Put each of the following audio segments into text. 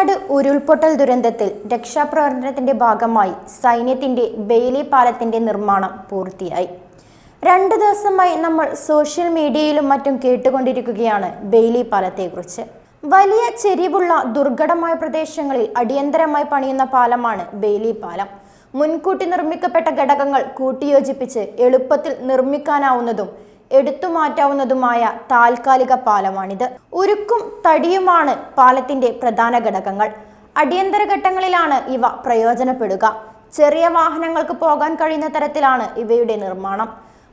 വയനാട് ഉരുൾപൊട്ടൽ ദുരന്തത്തിൽ രക്ഷാപ്രവർത്തനത്തിന്റെ ഭാഗമായി സൈന്യത്തിന്റെ ബെയിലി പാലത്തിന്റെ നിർമ്മാണം പൂർത്തിയായി. രണ്ടു ദിവസമായി നമ്മൾ സോഷ്യൽ മീഡിയയിലും മറ്റും കേട്ടുകൊണ്ടിരിക്കുകയാണ് ബെയിലി പാലത്തെക്കുറിച്ച് വലിയ ചെരിവുള്ള ദുർഘടമായ പ്രദേശങ്ങളിൽ അടിയന്തരമായി പണിയുന്ന പാലമാണ് ബെയിലി പാലം മുൻകൂട്ടി നിർമ്മിക്കപ്പെട്ട ഘടകങ്ങൾ കൂട്ടിയോജിപ്പിച്ച് എളുപ്പത്തിൽ നിർമ്മിക്കാനാവുന്നതും എടുത്തു മാറ്റാവുന്നതുമായ താൽക്കാലിക പാലമാണിത്. ഉരുക്കും തടിയുമാണ് പാലത്തിന്റെ പ്രധാന ഘടകങ്ങൾ. അടിയന്തര ഘട്ടങ്ങളിലാണ് ഇവ പ്രയോജനപ്പെടുക. ചെറിയ വാഹനങ്ങൾക്ക് പോകാൻ കഴിയുന്ന തരത്തിലാണ് ഇവയുടെ നിർമ്മാണം.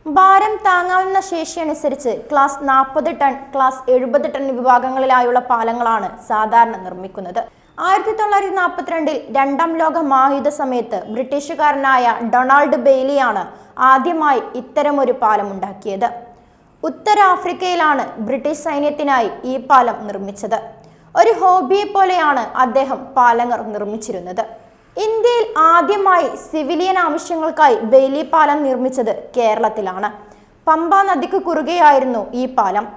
ഭാരം താങ്ങാവുന്ന ശേഷി അനുസരിച്ച് ക്ലാസ് നാൽപ്പത് ടൺ ക്ലാസ് എഴുപത് ടൺ വിഭാഗങ്ങളിലായുള്ള പാലങ്ങളാണ് സാധാരണ നിർമ്മിക്കുന്നത്. ആയിരത്തി തൊള്ളായിരത്തി നാൽപ്പത്തിരണ്ടിൽ രണ്ടാം ലോക മഹായുദ്ധ സമയത്ത് ബ്രിട്ടീഷുകാരനായ ഡൊണാൾഡ് ബെയ്ലിയാണ് ആദ്യമായി ഇത്തരമൊരു പാലം ഉണ്ടാക്കിയത്. ഉത്തരാഫ്രിക്കയിലാണ് ബ്രിട്ടീഷ് സൈന്യത്തിനായി ഈ പാലം നിർമ്മിച്ചത്. ഒരു ഹോബിയെ പോലെയാണ് അദ്ദേഹം പാലങ്ങൾ നിർമ്മിച്ചിരുന്നത്. ഇന്ത്യയിൽ ആദ്യമായി സിവിലിയൻ ആവശ്യങ്ങൾക്കായി ബെയ്ലി പാലം നിർമ്മിച്ചത് കേരളത്തിലാണ്. പമ്പ നദിക്ക് കുറുകെയായിരുന്നു ഈ പാലം.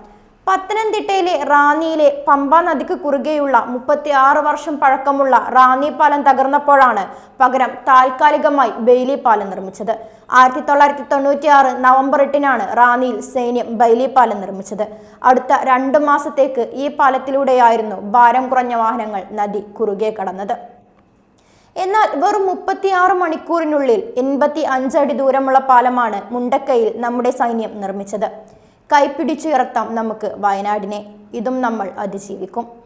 പത്തനംതിട്ടയിലെ റാന്നിയിലെ പമ്പ നദിക്ക് കുറുകെയുള്ള മുപ്പത്തി ആറ് വർഷം പഴക്കമുള്ള റാന്നി പാലം തകർന്നപ്പോഴാണ് പകരം താൽക്കാലികമായി ബെയ്ലി പാലം നിർമ്മിച്ചത്. ആയിരത്തി തൊള്ളായിരത്തി തൊണ്ണൂറ്റി ആറ് നവംബർ എട്ടിനാണ് റാന്നിയിൽ സൈന്യം ബൈലി പാലം നിർമ്മിച്ചത്. അടുത്ത രണ്ട് മാസത്തേക്ക് ഈ പാലത്തിലൂടെയായിരുന്നു ഭാരം കുറഞ്ഞ വാഹനങ്ങൾ നദി കുറുകെ കടന്നത്. എന്നാൽ വെറും മുപ്പത്തിയാറ് മണിക്കൂറിനുള്ളിൽ എൺപത്തി അഞ്ചടി ദൂരമുള്ള പാലമാണ് മുണ്ടക്കയിൽ നമ്മുടെ സൈന്യം നിർമ്മിച്ചത്. കൈപ്പിടിച്ചുയർത്താം നമുക്ക് വയനാടിനെ. ഇതും നമ്മൾ അതിജീവിക്കും.